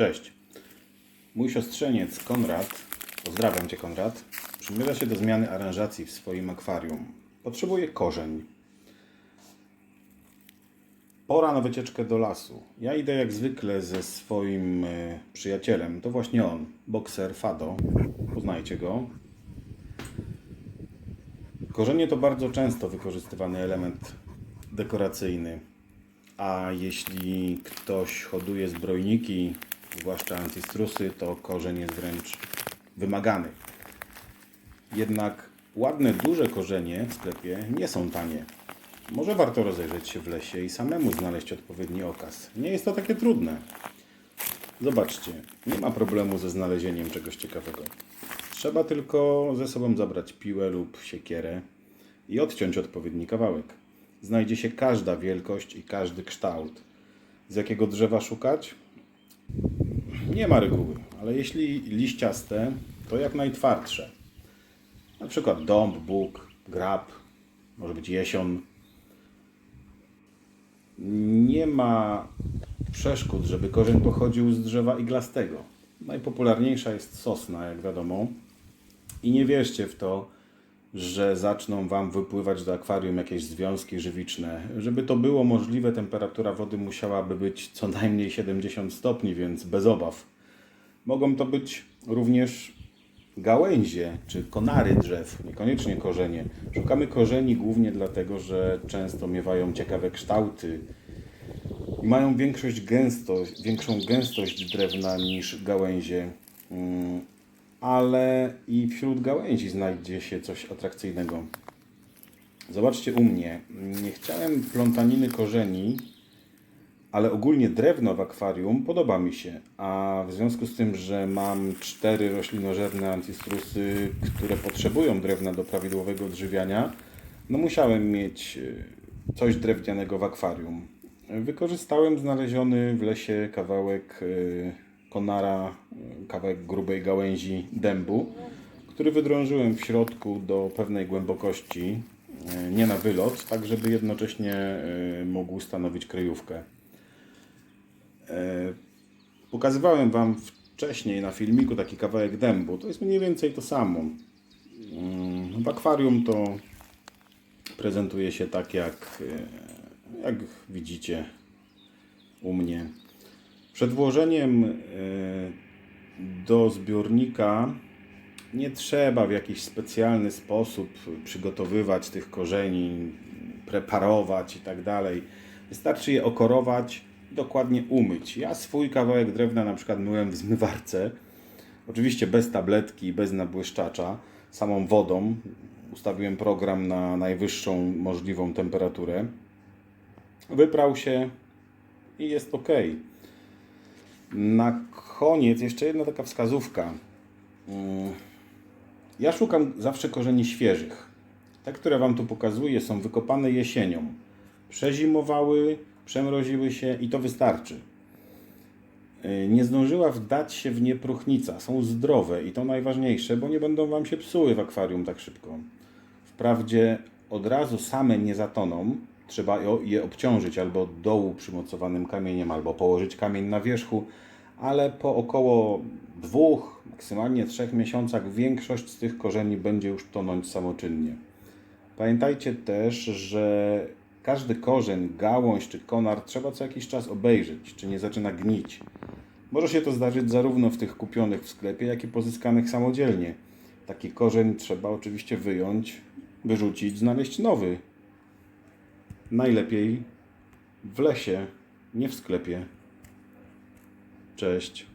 Cześć. Mój siostrzeniec Konrad, pozdrawiam Cię Konrad, przymierza się do zmiany aranżacji w swoim akwarium. Potrzebuje korzeń. Pora na wycieczkę do lasu. Ja idę jak zwykle ze swoim e, przyjacielem. To właśnie on, bokser Fado. Poznajcie go. Korzenie to bardzo często wykorzystywany element dekoracyjny. A jeśli ktoś hoduje zbrojniki, zwłaszcza antistrusy, to korzeń jest wręcz wymagany. Jednak ładne, duże korzenie w sklepie nie są tanie. Może warto rozejrzeć się w lesie i samemu znaleźć odpowiedni okaz. Nie jest to takie trudne. Zobaczcie, nie ma problemu ze znalezieniem czegoś ciekawego. Trzeba tylko ze sobą zabrać piłę lub siekierę i odciąć odpowiedni kawałek. Znajdzie się każda wielkość i każdy kształt. Z jakiego drzewa szukać? Nie ma reguły, ale jeśli liściaste, to jak najtwardsze. Na przykład dąb, bóg, grab, może być jesion. Nie ma przeszkód, żeby korzeń pochodził z drzewa iglastego. Najpopularniejsza jest sosna, jak wiadomo. I nie wierzcie w to, że zaczną Wam wypływać do akwarium jakieś związki żywiczne. Żeby to było możliwe, temperatura wody musiałaby być co najmniej 70 stopni, więc bez obaw. Mogą to być również gałęzie czy konary drzew, niekoniecznie korzenie. Szukamy korzeni głównie dlatego, że często miewają ciekawe kształty i mają większość gęstość, większą gęstość drewna niż gałęzie. Ale i wśród gałęzi znajdzie się coś atrakcyjnego. Zobaczcie u mnie. Nie chciałem plątaniny korzeni, ale ogólnie drewno w akwarium podoba mi się. A w związku z tym, że mam cztery roślinożerne antistrusy, które potrzebują drewna do prawidłowego odżywiania, no musiałem mieć e, coś drewnianego w akwarium. Wykorzystałem znaleziony w lesie kawałek e, konara, e, kawałek grubej gałęzi dębu, który wydrążyłem w środku do pewnej głębokości, e, nie na wylot, tak żeby jednocześnie e, mógł stanowić kryjówkę. E, Pokazywałem Wam wcześniej na filmiku taki kawałek dębu. To jest mniej więcej to samo. Mm, W akwarium to prezentuje się tak jak, jak widzicie u mnie. Przed włożeniem e, do zbiornika nie trzeba w jakiś specjalny sposób przygotowywać tych korzeni, preparować i tak dalej. Wystarczy je okorować, dokładnie umyć. Ja swój kawałek drewna na przykład myłem w zmywarce. Oczywiście bez tabletki, bez nabłyszczacza, samą wodą. Ustawiłem program na najwyższą możliwą temperaturę. Wyprał się i jest ok. Na koniec jeszcze jedna taka wskazówka. Mm, Ja szukam zawsze korzeni świeżych. Te, które Wam tu pokazuję, są wykopane jesienią. Przezimowały, przemroziły się i to wystarczy. Yy, Nie zdążyła wdać się w nie próchnica. Są zdrowe i to najważniejsze, bo nie będą Wam się psuły w akwarium tak szybko. Wprawdzie od razu same nie zatoną. Trzeba je- obciążyć albo dołu przymocowanym kamieniem, albo położyć kamień na wierzchu, ale po około dwóch, maksymalnie trzech miesiącach większość z tych korzeni będzie już tonąć samoczynnie. Pamiętajcie też, że każdy korzeń, gałąź czy konar trzeba co jakiś czas obejrzeć, czy nie zaczyna gnić. Może się to zdarzyć zarówno w tych kupionych w sklepie, jak i pozyskanych samodzielnie. Taki korzeń trzeba oczywiście wyjąć, wyrzucić, znaleźć nowy. Najlepiej w lesie, nie w sklepie. Cześć.